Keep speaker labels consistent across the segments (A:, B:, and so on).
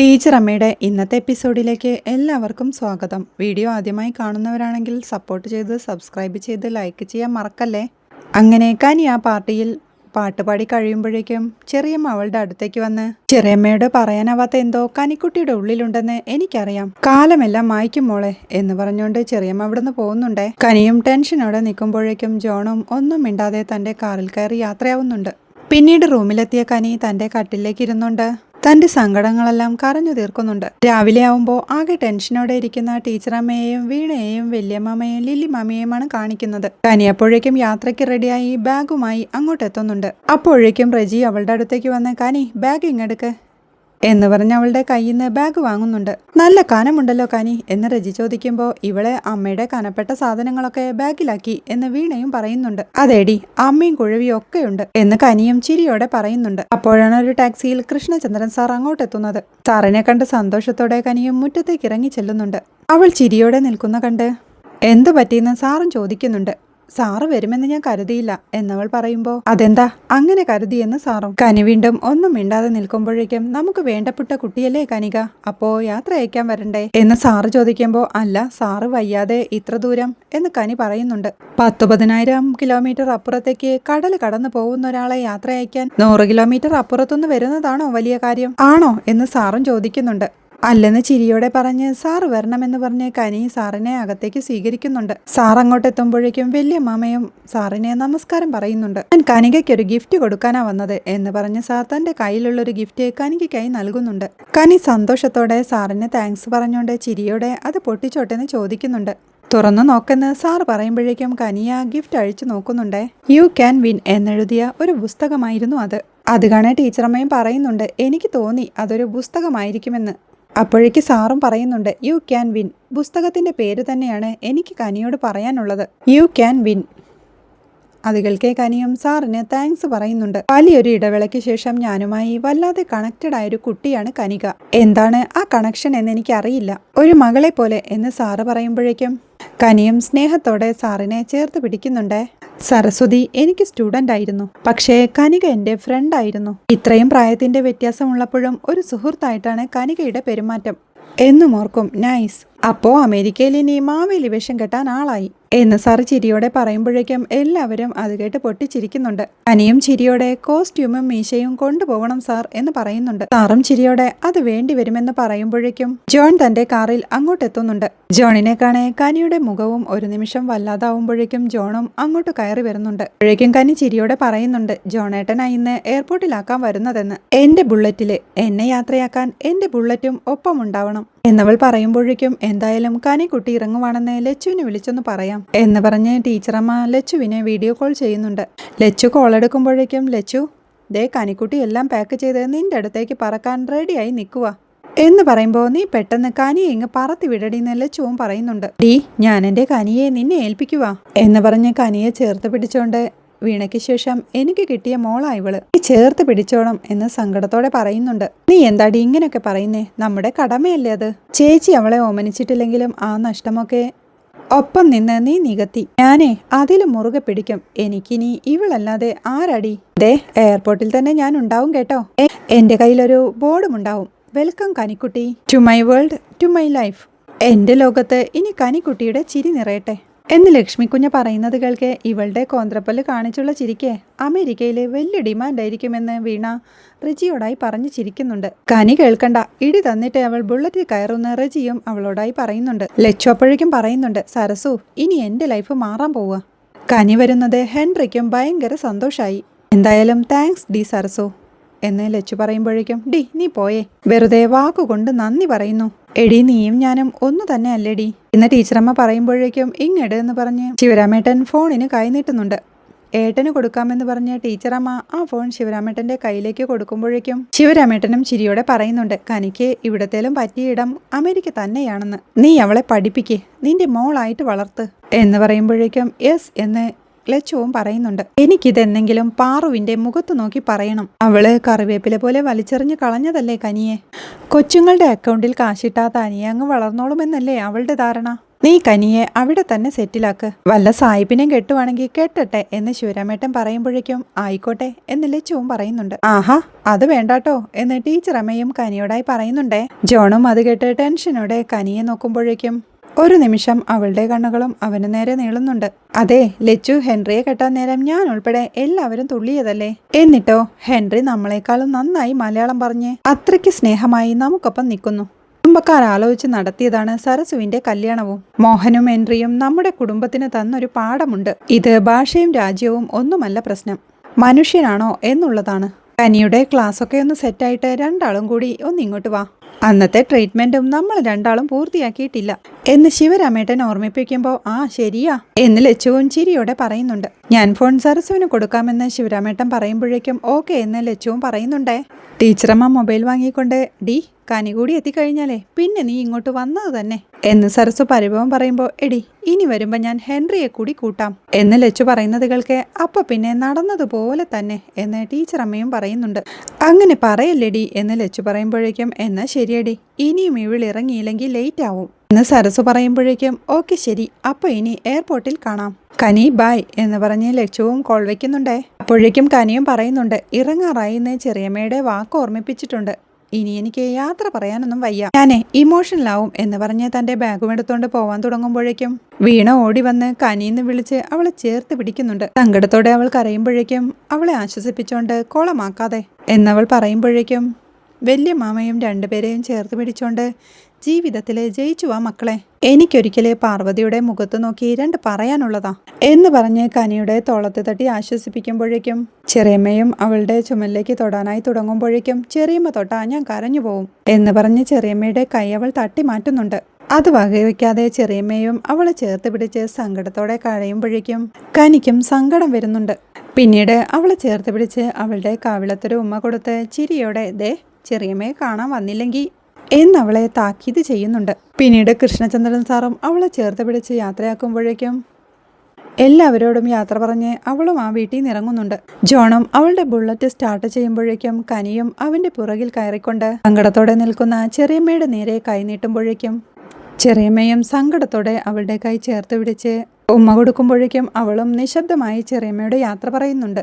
A: Teacher അമ്മയുടെ ഇന്നത്തെ എപ്പിസോഡിലേക്ക് എല്ലാവർക്കും സ്വാഗതം. വീഡിയോ ആദ്യമായി കാണുന്നവരാണെങ്കിൽ സപ്പോർട്ട് ചെയ്ത് സബ്സ്ക്രൈബ് ചെയ്ത് ലൈക്ക് ചെയ്യാൻ മറക്കല്ലേ? അങ്ങനെ കനി ആ പാർട്ടിയിൽ പാട്ടുപാടി കഴിയുമ്പോഴേക്കും ചെറിയമ്മ അവളുടെ അടുത്തേക്ക് വന്ന് ചെറിയമ്മയോട് പറയാനാവാത്ത എന്തോ കനിക്കുട്ടിയുടെ ഉള്ളിലുണ്ടെന്ന് എനിക്കറിയാം. കാലമെല്ലാം മായ്ക്കും മോളെ എന്ന് പറഞ്ഞുകൊണ്ട് ചെറിയമ്മ അവിടുന്ന് പോകുന്നുണ്ടേ. കനിയും ടെൻഷനോടെ നിൽക്കുമ്പോഴേക്കും ജോണും ഒന്നും മിണ്ടാതെ തന്റെ കാറിൽ കയറി യാത്രയാവുന്നുണ്ട്. പിന്നീട് റൂമിലെത്തിയ കനി തന്റെ കട്ടിലേക്ക് ഇരുന്നുണ്ട്. തന്റെ സങ്കടങ്ങളെല്ലാം കരഞ്ഞു തീർക്കുന്നുണ്ട്. രാവിലെ ആവുമ്പോൾ ആകെ ടെൻഷനോടെ ഇരിക്കുന്ന ടീച്ചറമ്മയെയും വീണയെയും വല്യമ്മയെയും ലില്ലിമാമയെയുമാണ് കാണിക്കുന്നത്. കനി അപ്പോഴേക്കും യാത്രയ്ക്ക് റെഡിയായി ബാഗുമായി അങ്ങോട്ടെത്തുന്നുണ്ട്. അപ്പോഴേക്കും റജി അവളുടെ അടുത്തേക്ക് വന്ന് കനി ബാഗ് ഇങ്ങെടുക്ക് എന്ന് പറഞ്ഞ് അവളുടെ കയ്യിൽ നിന്ന് ബാഗ് വാങ്ങുന്നുണ്ട്. നല്ല കനമുണ്ടല്ലോ കനി എന്ന് രജി ചോദിക്കുമ്പോൾ ഇവളെ അമ്മയുടെ കനപ്പെട്ട സാധനങ്ങളൊക്കെ ബാഗിലാക്കി എന്ന് വീണയും പറയുന്നുണ്ട്. അതേടി അമ്മയും കുഴവിയും ഒക്കെയുണ്ട് എന്ന് കനിയും ചിരിയോടെ പറയുന്നുണ്ട്. അപ്പോഴാണ് ഒരു ടാക്സിയിൽ കൃഷ്ണചന്ദ്രൻ സാർ അങ്ങോട്ടെത്തുന്നത്. സാറിനെ കണ്ട് സന്തോഷത്തോടെ കനിയും മുറ്റത്തേക്ക് ഇറങ്ങി ചെല്ലുന്നുണ്ട്. അവൾ ചിരിയോടെ നിൽക്കുന്ന കണ്ട് എന്തു പറ്റിയെന്ന് സാറും ചോദിക്കുന്നുണ്ട്. സാറ് വരുമെന്ന് ഞാൻ കരുതിയില്ല എന്നവൾ പറയുമ്പോൾ അതെന്താ? അങ്ങനെ കരുതിയെന്ന് സാറും. കനി വീണ്ടും ഒന്നും മിണ്ടാതെ നിൽക്കുമ്പോഴേക്കും നമുക്ക് വേണ്ടപ്പെട്ട കുട്ടിയല്ലേ കനിക? അപ്പോ യാത്ര അയക്കാൻ വരണ്ടേ? എന്ന് സാറ് ചോദിക്കുമ്പോൾ അല്ല സാറ് വയ്യാതെ ഇത്ര ദൂരം? എന്ന് കനി പറയുന്നുണ്ട്. പത്തു പതിനായിരം കിലോമീറ്റർ അപ്പുറത്തേക്ക് കടൽ കടന്നു പോകുന്ന ഒരാളെ യാത്ര അയക്കാൻ നൂറ് കിലോമീറ്റർ അപ്പുറത്തുനിന്ന് വരുന്നതാണോ വലിയ കാര്യം? ആണോ? എന്ന് സാറും ചോദിക്കുന്നുണ്ട്. അല്ലെന്ന് ചിരിയോടെ പറഞ്ഞ് സാർ വരണമെന്ന് പറഞ്ഞ് കനി സാറിനെ അകത്തേക്ക് സ്വീകരിക്കുന്നുണ്ട്. സാർ അങ്ങോട്ട് എത്തുമ്പോഴേക്കും വലിയ മാമയും സാറിനെ നമസ്കാരം പറയുന്നുണ്ട്. ഞാൻ കനികയ്ക്ക് ഒരു ഗിഫ്റ്റ് കൊടുക്കാനാ വന്നത് എന്ന് പറഞ്ഞ് സാർ തന്റെ കയ്യിലുള്ള ഒരു ഗിഫ്റ്റ് കനികയ്ക്കായി നൽകുന്നുണ്ട്. കനി സന്തോഷത്തോടെ സാറിന് താങ്ക്സ് പറഞ്ഞുകൊണ്ട് ചിരിയോടെ അത് പൊട്ടിച്ചോട്ടെന്ന് ചോദിക്കുന്നുണ്ട്. തുറന്നു നോക്കെന്ന് സാർ പറയുമ്പോഴേക്കും കനിയ ഗിഫ്റ്റ് അഴിച്ചു നോക്കുന്നുണ്ടേ. യു ക്യാൻ വിൻ എന്നെഴുതിയ ഒരു പുസ്തകമായിരുന്നു അത്. അത് കാണാൻ ടീച്ചറമ്മയും പറയുന്നുണ്ട് എനിക്ക് തോന്നി അതൊരു പുസ്തകമായിരിക്കുമെന്ന്. അപ്പോഴേക്ക് സാറും പറയുന്നുണ്ട് യു ക്യാൻ വിൻ പുസ്തകത്തിന്റെ പേര് തന്നെയാണ് എനിക്ക് കനിയോട് പറയാനുള്ളത്. യു ക്യാൻ വിൻ അത് കേൾക്കേ കനിയും സാറിന് താങ്ക്സ് പറയുന്നുണ്ട്. വലിയൊരു ഇടവേളയ്ക്ക് ശേഷം ഞാനുമായി വല്ലാതെ കണക്റ്റഡ് ആയൊരു കുട്ടിയാണ് കനിക. എന്താണ് ആ കണക്ഷൻ എന്ന് എനിക്കറിയില്ല. ഒരു മകളെ പോലെ എന്ന് സാറ് പറയുമ്പോഴേക്കും കനിയും സ്നേഹത്തോടെ സാറിനെ ചേർത്ത് പിടിക്കുന്നുണ്ടേ. സരസ്വതി എനിക്ക് സ്റ്റുഡന്റ് ആയിരുന്നു. പക്ഷേ കനിക എന്റെ ഫ്രണ്ട് ആയിരുന്നു. ഇത്രയും പ്രായത്തിന്റെ വ്യത്യാസമുള്ളപ്പോഴും ഒരു സുഹൃത്തായിട്ടാണ് കനികയുടെ പെരുമാറ്റം. എന്നും ഓർക്കും നൈസ്. അപ്പോ അമേരിക്കയിൽ ഇനി മാവേലി വേഷം കെട്ടാൻ ആളായി. എന്ന് സാർ ചിരിയോടെ പറയുമ്പോഴേക്കും എല്ലാവരും അത് കേട്ട് പൊട്ടിച്ചിരിക്കുന്നുണ്ട്. അനിയും ചിരിയോടെ കോസ്റ്റ്യൂമും മീശയും കൊണ്ടുപോകണം സാർ എന്ന് പറയുന്നുണ്ട്. സാറും ചിരിയോടെ അത് വേണ്ടി വരുമെന്ന് പറയുമ്പോഴേക്കും ജോൺ തന്റെ കാറിൽ അങ്ങോട്ടെത്തുന്നുണ്ട് ജോണിനെ കാണെ കനിയുടെ മുഖവും ഒരു നിമിഷം വല്ലാതാവുമ്പോഴേക്കും ജോണും അങ്ങോട്ട് കയറി വരുന്നുണ്ട്. അപ്പോഴേക്കും കനി ചിരിയോടെ പറയുന്നുണ്ട് ജോണേട്ടനായി ഇന്ന് എയർപോർട്ടിലാക്കാൻ വരുന്നതെന്ന്. എന്റെ ബുള്ളറ്റിൽ എന്നെ യാത്രയാക്കാൻ എന്റെ ബുള്ളറ്റും ഒപ്പമുണ്ടാവണം എന്നവൾ പറയുമ്പോഴേക്കും എന്തായാലും കനിക്കുട്ടി ഇറങ്ങുവാണെന്ന് ലച്ചുവിനെ വിളിച്ചൊന്ന് പറയാം എന്ന് പറഞ്ഞ് ടീച്ചറമ്മ ലച്ചുവിനെ വീഡിയോ കോൾ ചെയ്യുന്നുണ്ട്. ലച്ചു കോൾ എടുക്കുമ്പോഴേക്കും ലച്ചു ദേ കനിക്കുട്ടി എല്ലാം പാക്ക് ചെയ്ത് നിന്റെ അടുത്തേക്ക് പറക്കാൻ റെഡിയായി നിൽക്കുക എന്ന് പറയുമ്പോൾ നീ പെട്ടെന്ന് കനിയെ ഇങ്ങ് പറത്തി വിടടിന്ന് ലച്ചുവും പറയുന്നുണ്ട്. ഡീ ഞാൻ എന്റെ കനിയെ നിന്നെ ഏൽപ്പിക്കുക എന്ന് പറഞ്ഞ് കനിയെ ചേർത്ത് പിടിച്ചോണ്ട് വീണയ്ക്ക് ശേഷം എനിക്ക് കിട്ടിയ മോളാ ഇവൾ. നീ ചേർത്ത് പിടിച്ചോണം എന്ന് സങ്കടത്തോടെ പറയുന്നുണ്ട്. നീ എന്താടി ഇങ്ങനെയൊക്കെ പറയുന്നേ? നമ്മുടെ കടമയല്ലേ അത്? ചേച്ചി അവളെ ഓമനിച്ചിട്ടില്ലെങ്കിലും ആ നഷ്ടമൊക്കെ ഒപ്പം നിന്ന് നീ നികത്തി. ഞാനേ അതിലും മുറുകെ പിടിക്കും. എനിക്കിനി ഇവളല്ലാതെ ആരടി? ദേ എയർപോർട്ടിൽ തന്നെ ഞാൻ ഉണ്ടാവും കേട്ടോ. എന്റെ കയ്യിലൊരു ബോർഡും ഉണ്ടാവും. Welcome കനിക്കുട്ടി. To my world to my life. എന്റെ ലോകത്ത് ഇനി കനിക്കുട്ടിയുടെ ചിരി നിറയട്ടെ. എന്ന് ലക്ഷ്മിക്കുഞ്ഞ് പറയുന്നത് കേൾക്കെ ഇവളുടെ കോന്ത്രപ്പല്ല് കാണിച്ചുള്ള ചിരിക്കേ അമേരിക്കയിലെ വലിയ ഡിമാൻഡ് ആയിരിക്കുമെന്ന് വീണ റിജിയോടായി പറഞ്ഞു ചിരിക്കുന്നുണ്ട്. കനി കേൾക്കണ്ട ഇടി തന്നിട്ട് അവൾ ബുള്ളറ്റിൽ കയറുന്ന റിജിയും അവളോടായി പറയുന്നുണ്ട്. ലച്ചു പറയുന്നുണ്ട് സരസു ഇനി എന്റെ ലൈഫ് മാറാൻ പോവുക. കനി വരുന്നത് ഹെൻറിക്കും ഭയങ്കര സന്തോഷമായി എന്തായാലും താങ്ക്സ് ഡി സരസു എന്ന് ലച്ചു പറയുമ്പോഴേക്കും ഡി നീ പോയേ. വെറുതെ വാക്കുകൊണ്ട് നന്ദി പറയുന്നു. എടി നീയും ഞാനും ഒന്നു തന്നെ അല്ലേടി ഇന്ന് ടീച്ചറമ്മ പറയുമ്പോഴേക്കും ഇങ്ങട് എന്ന് പറഞ്ഞ് ശിവരാമേട്ടൻ ഫോണിന് കൈ നീട്ടുന്നുണ്ട്. ഏട്ടന് കൊടുക്കാമെന്ന് പറഞ്ഞ ടീച്ചറമ്മ ആ ഫോൺ ശിവരാമേട്ടന്റെ കയ്യിലേക്ക് കൊടുക്കുമ്പോഴേക്കും ശിവരാമേട്ടനും ചിരിയോടെ പറയുന്നുണ്ട് കനിക്ക് ഇവിടത്തേലും പറ്റിയ ഇടം അമേരിക്ക തന്നെയാണെന്ന്. നീ അവളെ പഠിപ്പിക്കേ. നിന്റെ മോളായിട്ട് വളർത്ത്. എന്ന് പറയുമ്പോഴേക്കും യെസ് എന്ന് ലച്ചുവും പറയുന്നുണ്ട് എനിക്കിതെന്തെങ്കിലും പാറുവിന്റെ മുഖത്ത് നോക്കി പറയണം. അവൾ കറിവേപ്പില പോലെ വലിച്ചെറിഞ്ഞ് കളഞ്ഞതല്ലേ കനിയെ? കൊച്ചുങ്ങളുടെ അക്കൗണ്ടിൽ കാശിട്ടാ തനിയെ അങ്ങ് വളർന്നോളുമെന്നല്ലേ അവളുടെ ധാരണ? നീ കനിയെ അവിടെ തന്നെ സെറ്റിലാക്ക്. വല്ല സായിപ്പിനെയും കെട്ടുവാണെങ്കിൽ കെട്ടട്ടെ എന്ന് ശിവരാമേട്ടൻ പറയുമ്പോഴേക്കും ആയിക്കോട്ടെ എന്ന് ലച്ചുവും പറയുന്നുണ്ട്. ആഹാ അത് വേണ്ടാട്ടോ എന്ന് ടീച്ചർ അമ്മയും കനിയോടായി പറയുന്നുണ്ടേ. ജോണും അത് കേട്ട് ടെൻഷനോടെ കനിയെ നോക്കുമ്പോഴേക്കും ഒരു നിമിഷം അവളുടെ കണ്ണുകളും അവന് നേരെ നീളുന്നുണ്ട്. അതെ ലച്ചു ഹെൻറിയെ കെട്ടാൻ നേരം ഞാൻ ഉൾപ്പെടെ എല്ലാവരും തുള്ളിയതല്ലേ? എന്നിട്ടോ ഹെൻറി നമ്മളെക്കാളും നന്നായി മലയാളം പറഞ്ഞ് അത്രയ്ക്ക് സ്നേഹമായി നമുക്കൊപ്പം നിൽക്കുന്നു. കുടുംബക്കാർ ആലോചിച്ച് നടത്തിയതാണ് സരസുവിന്റെ കല്യാണവും. മോഹനും ഹെൻറിയും നമ്മുടെ കുടുംബത്തിന് തന്നൊരു പാഠമുണ്ട്. ഇത് ഭാഷയും രാജ്യവും ഒന്നുമല്ല പ്രശ്നം. മനുഷ്യനാണോ എന്നുള്ളതാണ്. കനിയുടെ ക്ലാസ്സൊക്കെ ഒന്ന് സെറ്റായിട്ട് രണ്ടാളും കൂടി ഒന്ന് ഇങ്ങോട്ട് വാ. അന്നത്തെ ട്രീറ്റ്മെന്റും നമ്മൾ രണ്ടാളും പൂർത്തിയാക്കിയിട്ടില്ല. എന്ന് ശിവരാമേട്ടൻ ഓർമ്മിപ്പിക്കുമ്പോൾ ആ ശരിയാ എന്ന് ലച്ചുവും ചിരിയോടെ പറയുന്നുണ്ട്. ഞാൻ ഫോൺ സരസുവിന് കൊടുക്കാമെന്ന് ശിവരാമേട്ടൻ പറയുമ്പോഴേക്കും ഓക്കെ എന്ന് ലച്ചുവും പറയുന്നുണ്ടേ. ടീച്ചറമ്മ മൊബൈൽ വാങ്ങിക്കൊണ്ട് ഡി കനി കൂടി എത്തിക്കഴിഞ്ഞാലേ പിന്നെ നീ ഇങ്ങോട്ട് വന്നത് തന്നെ എന്ന് സരസു പരിഭവം പറയുമ്പോൾ എടി ഇനി വരുമ്പോൾ ഞാൻ ഹെൻറിയെ കൂടി കൂട്ടാം എന്ന് ലച്ചു പറയുന്നത് കേൾക്കെ അപ്പൊ പിന്നെ നടന്നതുപോലെ തന്നെ എന്ന് ടീച്ചർ അമ്മയും പറയുന്നുണ്ട്. അങ്ങനെ പറയല്ലേടി എന്ന് ലച്ചു പറയുമ്പോഴേക്കും എന്നാ ശരിയടി ഇനിയും ഇവിളിറങ്ങിയില്ലെങ്കിൽ ലേറ്റ് ആവും എന്ന് സരസ് പറയുമ്പോഴേക്കും ഓക്കെ ശരി അപ്പൊ ഇനി എയർപോർട്ടിൽ കാണാം. കനി ബായ് എന്ന് പറഞ്ഞ് ലക്ഷവും കോൾ വയ്ക്കുന്നുണ്ടേ അപ്പോഴേക്കും കനിയും പറയുന്നുണ്ട് ഇറങ്ങാറായിന്ന് ചെറിയമ്മയുടെ വാക്ക് ഓർമ്മിപ്പിച്ചിട്ടുണ്ട്. ഇനി എനിക്ക് യാത്ര പറയാനൊന്നും വയ്യ. ഞാനേ ഇമോഷണലാവും എന്ന് പറഞ്ഞ് തന്റെ ബാഗും എടുത്തോണ്ട് പോവാൻ തുടങ്ങുമ്പോഴേക്കും വീണ ഓടി വന്ന് കനിന്ന് വിളിച്ച് അവളെ ചേർത്ത് പിടിക്കുന്നുണ്ട്. സങ്കടത്തോടെ അവൾ കരയുമ്പോഴേക്കും അവളെ ആശ്വസിപ്പിച്ചോണ്ട് കോളമാക്കാതെ എന്നവൾ പറയുമ്പോഴേക്കും വലിയ മാമയും രണ്ടുപേരെയും ചേർത്ത് പിടിച്ചോണ്ട് ജീവിതത്തിൽ ജയിച്ചു വാ മക്കളെ. എനിക്കൊരിക്കലേ പാർവതിയുടെ മുഖത്ത് നോക്കി രണ്ട് പറയാനുള്ളതാ. എന്ന് പറഞ്ഞ് കനിയുടെ തോളത്ത് തട്ടി ആശ്വസിപ്പിക്കുമ്പോഴേക്കും ചെറിയമ്മയും അവളുടെ ചുമലിലേക്ക് തൊടാനായി തുടങ്ങുമ്പോഴേക്കും ചെറിയമ്മ തൊട്ടാ ഞാൻ കരഞ്ഞു പോവും എന്ന് പറഞ്ഞ് ചെറിയമ്മയുടെ കൈ അവൾ തട്ടി മാറ്റുന്നുണ്ട്. അത് വകവയ്ക്കാതെ ചെറിയമ്മയും അവളെ ചേർത്ത് പിടിച്ച് സങ്കടത്തോടെ കഴയുമ്പോഴേക്കും കനിക്കും സങ്കടം വരുന്നുണ്ട്. പിന്നീട് അവളെ ചേർത്ത് പിടിച്ച് അവളുടെ കാവിളത്തൊരു ഉമ്മ കൊടുത്ത് ചിരിയോടെ ദേ ചെറിയമ്മയെ കാണാൻ വന്നില്ലെങ്കിൽ എന്നവളെ താക്കീത് ചെയ്യുന്നുണ്ട്. പിന്നീട് കൃഷ്ണചന്ദ്രൻ സാറും അവളെ ചേർത്ത് പിടിച്ച് യാത്രയാക്കുമ്പോഴേക്കും എല്ലാവരോടും യാത്ര പറഞ്ഞ് അവളും ആ വീട്ടിൽ നിന്ന് ഇറങ്ങുന്നുണ്ട് ജോണും അവളുടെ ബുള്ളറ്റ് സ്റ്റാർട്ട് ചെയ്യുമ്പോഴേക്കും കനിയും അവന്റെ പുറകിൽ കയറിക്കൊണ്ട് സങ്കടത്തോടെ നിൽക്കുന്ന ചെറിയമ്മയുടെ നേരെ കൈ നീട്ടുമ്പോഴേക്കും ചെറിയമ്മയും സങ്കടത്തോടെ അവളുടെ കൈ ചേർത്ത് പിടിച്ച് ഉമ്മ കൊടുക്കുമ്പോഴേക്കും അവളും നിശബ്ദമായി ചെറിയമ്മയുടെ യാത്ര പറയുന്നുണ്ട്.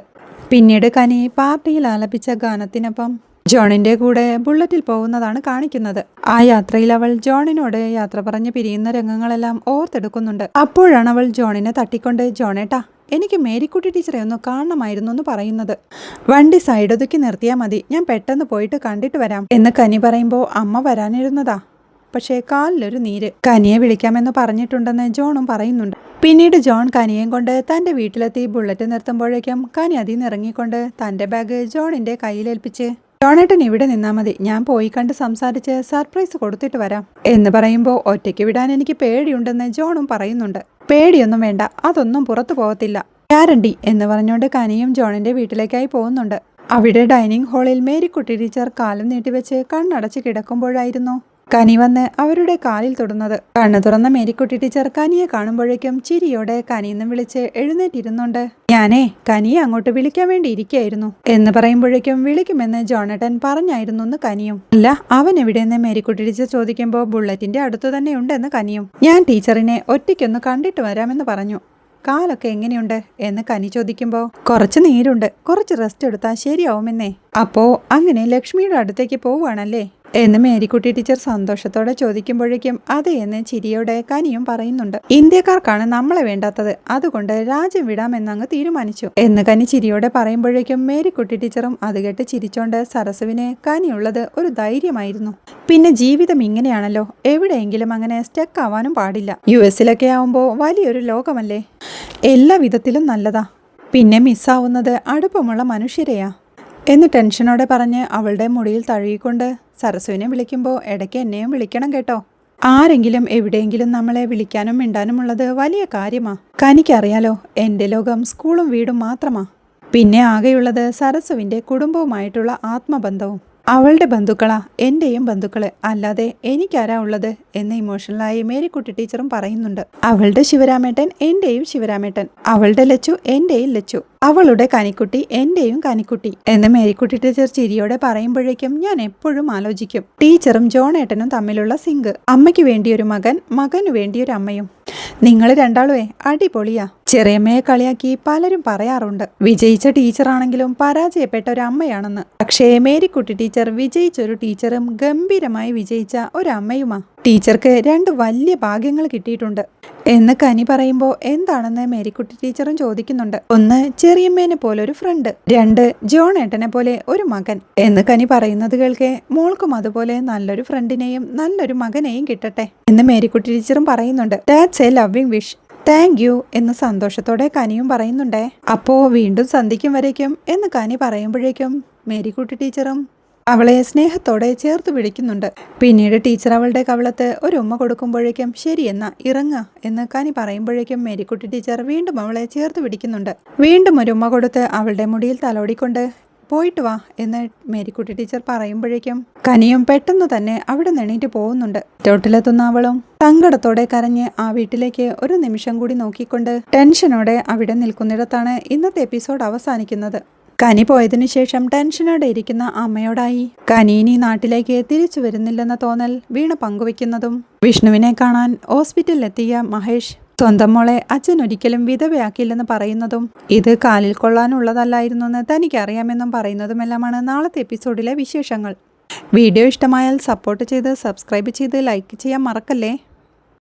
A: പിന്നീട് കനി പാർട്ടിയിൽ ആലപിച്ച ഗാനത്തിനൊപ്പം ജോണിന്റെ കൂടെ ബുള്ളറ്റിൽ പോകുന്നതാണ് കാണിക്കുന്നത്. ആ യാത്രയിൽ അവൾ ജോണിനോട് യാത്ര പറഞ്ഞ് പിരിയുന്ന രംഗങ്ങളെല്ലാം ഓർത്തെടുക്കുന്നുണ്ട്. അപ്പോഴാണ് അവൾ ജോണിനെ തട്ടിക്കൊണ്ട് ജോണേട്ടാ എനിക്ക് മേരിക്കുട്ടി ടീച്ചറെ ഒന്ന് കാണണമായിരുന്നു എന്ന് പറയുന്നത്. വണ്ടി സൈഡൊതുക്കി നിർത്തിയാൽ മതി. ഞാൻ പെട്ടെന്ന് പോയിട്ട് കണ്ടിട്ട് വരാം. എന്ന് കനി പറയുമ്പോൾ അമ്മ വരാനിരുന്നതാ. പക്ഷേ കാലിലൊരു നീര്. കനിയെ വിളിക്കാമെന്ന് പറഞ്ഞിട്ടുണ്ടെന്ന് ജോണും പറയുന്നുണ്ട്. പിന്നീട് ജോൺ കനിയേയും കൊണ്ട് തന്റെ വീട്ടിലെത്തി ബുള്ളറ്റ് നിർത്തുമ്പോഴേക്കും കനി അതിൽ നിന്ന് ഇറങ്ങിക്കൊണ്ട് തന്റെ ബാഗ് ജോണിന്റെ കയ്യിലേൽപ്പിച്ച് ജോണേട്ടൻ ഇവിടെ നിന്നാ മതി. ഞാൻ പോയി കണ്ട് സംസാരിച്ച് സർപ്രൈസ് കൊടുത്തിട്ട് വരാം. എന്ന് പറയുമ്പോൾ ഒറ്റയ്ക്ക് വിടാൻ എനിക്ക് പേടിയുണ്ടെന്ന് ജോണും പറയുന്നുണ്ട്. പേടിയൊന്നും വേണ്ട. അതൊന്നും പുറത്തു പോകത്തില്ല. ഗ്യാരണ്ടി എന്ന് പറഞ്ഞുകൊണ്ട് കനിയും ജോണിന്റെ വീട്ടിലേക്കായി പോകുന്നുണ്ട്. അവിടെ ഡൈനിങ് ഹാളിൽ മേരിക്കുട്ടി ടീച്ചർ കാലം നീട്ടിവെച്ച് കണ്ണടച്ച് കിടക്കുമ്പോഴായിരുന്നു. കനി വന്ന് അവരുടെ കാലിൽ തൊടുന്നത്. കണ്ണു തുറന്ന മേരിക്കുട്ടി ടീച്ചർ കനിയെ കാണുമ്പോഴേക്കും ചിരിയോടെ കനിയെന്നും വിളിച്ച് എഴുന്നേറ്റിരുന്നുണ്ട്. ഞാനേ കനിയെ അങ്ങോട്ട് വിളിക്കാൻ വേണ്ടി ഇരിക്കുകയായിരുന്നു. എന്ന് പറയുമ്പോഴേക്കും വിളിക്കുമെന്ന് ജോണട്ടൻ പറഞ്ഞായിരുന്നു എന്ന് കനിയും. അല്ല അവൻ എവിടെയെന്ന്? മേരിക്കുട്ടി ടീച്ചർ ചോദിക്കുമ്പോൾ ബുള്ളറ്റിന്റെ അടുത്തു തന്നെ ഉണ്ടെന്ന് കനിയും. ഞാൻ ടീച്ചറിനെ ഒറ്റയ്ക്കൊന്ന് കണ്ടിട്ട് വരാമെന്ന് പറഞ്ഞു. കാലൊക്കെ എങ്ങനെയുണ്ട്? എന്ന് കനി ചോദിക്കുമ്പോൾ കുറച്ച് നീരുണ്ട് കുറച്ച് റെസ്റ്റ് എടുത്താൽ ശരിയാവുമെന്നേ. അപ്പോ അങ്ങനെ ലക്ഷ്മിയുടെ അടുത്തേക്ക് പോവുകയാണല്ലേ? എന്ന് മേരിക്കുട്ടി ടീച്ചർ സന്തോഷത്തോടെ ചോദിക്കുമ്പോഴേക്കും അതെ എന്ന് ചിരിയോടെ കനിയും പറയുന്നുണ്ട്. ഇന്ത്യക്കാർക്കാണ് നമ്മളെ വേണ്ടാത്തത്. അതുകൊണ്ട് രാജ്യം വിടാമെന്നങ്ങ് തീരുമാനിച്ചു. എന്ന് കനി ചിരിയോടെ പറയുമ്പോഴേക്കും മേരിക്കുട്ടി ടീച്ചറും അത് കേട്ട് ചിരിച്ചോണ്ട് സരസുവിനെ കനിയുള്ളത് ഒരു ധൈര്യമായിരുന്നു. പിന്നെ ജീവിതം ഇങ്ങനെയാണല്ലോ. എവിടെയെങ്കിലും അങ്ങനെ സ്റ്റക്ക് ആവാനും പാടില്ല. യു എസിലൊക്കെ ആവുമ്പോൾ വലിയൊരു ലോകമല്ലേ? എല്ലാ വിധത്തിലും നല്ലതാ. പിന്നെ മിസ്സാവുന്നത് അടുപ്പമുള്ള മനുഷ്യരെയാ. എന്ന് ടെൻഷനോടെ പറഞ്ഞ് അവളുടെ മുടിയിൽ തഴുകിക്കൊണ്ട് സരസുവിനെ വിളിക്കുമ്പോൾ ഇടയ്ക്ക് എന്നെയും വിളിക്കണം കേട്ടോ. ആരെങ്കിലും എവിടെയെങ്കിലും നമ്മളെ വിളിക്കാനും മിണ്ടാനുമുള്ളത് വലിയ കാര്യമാ. കനിക്കറിയാലോ എന്റെ ലോകം സ്കൂളും വീടും മാത്രമാ. പിന്നെ ആകെയുള്ളത് സരസുവിന്റെ കുടുംബവുമായിട്ടുള്ള ആത്മബന്ധവും. അവളുടെ ബന്ധുക്കളാ എന്റെയും ബന്ധുക്കൾ. അല്ലാതെ എനിക്കാരാ ഉള്ളത് എന്ന് ഇമോഷണലായി മേരിക്കുട്ടി ടീച്ചറും പറയുന്നുണ്ട്. അവളുടെ ശിവരാമേട്ടൻ എന്റെയും ശിവരാമേട്ടൻ. അവളുടെ ലച്ചു എന്റെയും ലച്ചു. അവളുടെ കനിക്കുട്ടി എന്റെയും കനിക്കുട്ടി. എന്ന് മേരിക്കുട്ടി ടീച്ചർ ചിരിയോടെ പറയുമ്പോഴേക്കും ഞാൻ എപ്പോഴും ആലോചിക്കും. ടീച്ചറും ജോണേട്ടനും തമ്മിലുള്ള സിങ്ക്. അമ്മയ്ക്ക് വേണ്ടിയൊരു മകൻ മകനു വേണ്ടിയൊരു അമ്മയും നിങ്ങൾ രണ്ടാളുവേ അടിപൊളിയാ. ചെറിയമ്മയെ കളിയാക്കി പലരും പറയാറുണ്ട്. വിജയിച്ച ടീച്ചറാണെങ്കിലും പരാജയപ്പെട്ട ഒരു അമ്മയാണെന്ന് പക്ഷേ മേരിക്കുട്ടി ടീച്ചർ വിജയിച്ചൊരു ടീച്ചറും ഗംഭീരമായി വിജയിച്ച ഒരു അമ്മയുമാ ടീച്ചർക്ക് രണ്ട് വലിയ ഭാഗ്യങ്ങൾ കിട്ടിയിട്ടുണ്ട്. എന്ന് കനി പറയുമ്പോൾ എന്താണെന്ന് മേരിക്കുട്ടി ടീച്ചറും ചോദിക്കുന്നുണ്ട്. ഒന്ന് ചെറിയമ്മേനെ പോലെ ഒരു ഫ്രണ്ട് രണ്ട് ജോൺ ഏട്ടനെ പോലെ ഒരു മകൻ. എന്ന് കനി പറയുന്നത് കേൾക്കെ മോൾക്കും അതുപോലെ നല്ലൊരു ഫ്രണ്ടിനെയും നല്ലൊരു മകനെയും കിട്ടട്ടെ എന്ന് മേരിക്കുട്ടി ടീച്ചറും പറയുന്നുണ്ട്. That's a loving wish thank you എന്ന് സന്തോഷത്തോടെ കനിയും പറയുന്നുണ്ടേ. അപ്പോ വീണ്ടും സന്ധിക്കും വരേക്കും എന്ന് കനി പറയുമ്പോഴേക്കും മേരിക്കുട്ടി ടീച്ചറും അവളെ സ്നേഹത്തോടെ ചേർത്ത് പിടിക്കുന്നുണ്ട് പിന്നീട് ടീച്ചർ അവളുടെ കവളത്ത് ഒരു ഉമ്മ കൊടുക്കുമ്പോഴേക്കും ശരി എന്ന ഇറങ്ങ എന്ന് കനി പറയുമ്പോഴേക്കും മേരിക്കുട്ടി ടീച്ചർ വീണ്ടും അവളെ ചേർത്ത് പിടിക്കുന്നുണ്ട് വീണ്ടും ഒരു ഉമ്മ കൊടുത്ത് അവളുടെ മുടിയിൽ തലോടിക്കൊണ്ട് പോയിട്ട് വാ എന്ന് മേരിക്കുട്ടി ടീച്ചർ പറയുമ്പോഴേക്കും കനിയും പെട്ടെന്ന് തന്നെ അവിടെ നിണീറ്റ് പോകുന്നുണ്ട്. തൊട്ടിലെത്തുന്ന അവളും സങ്കടത്തോടെ കരഞ്ഞ് ആ വീട്ടിലേക്ക് ഒരു നിമിഷം കൂടി നോക്കിക്കൊണ്ട് ടെൻഷനോടെ അവിടെ നിൽക്കുന്നിടത്താണ് ഇന്നത്തെ എപ്പിസോഡ് അവസാനിക്കുന്നത്. കനി പോയതിനു ശേഷം ടെൻഷനോടെ ഇരിക്കുന്ന അമ്മയോടായി. കനി ഇനി നാട്ടിലേക്ക് തിരിച്ചു വരുന്നില്ലെന്ന തോന്നൽ വീണ പങ്കുവെക്കുന്നതും വിഷ്ണുവിനെ കാണാൻ ഹോസ്പിറ്റലിലെത്തിയ മഹേഷ് സ്വന്തം മോളെ അച്ഛൻ ഒരിക്കലും വിധവയാക്കില്ലെന്ന് പറയുന്നതും ഇത് കാലിൽ കൊള്ളാനുള്ളതല്ലായിരുന്നു കൊള്ളാനുള്ളതല്ലായിരുന്നെന്ന് തനിക്കറിയാമെന്നും പറയുന്നതുമെല്ലാമാണ് നാളത്തെ എപ്പിസോഡിലെ വിശേഷങ്ങൾ. വീഡിയോ ഇഷ്ടമായാൽ സപ്പോർട്ട് ചെയ്ത് സബ്സ്ക്രൈബ് ചെയ്ത് ലൈക്ക് ചെയ്യാൻ മറക്കല്ലേ?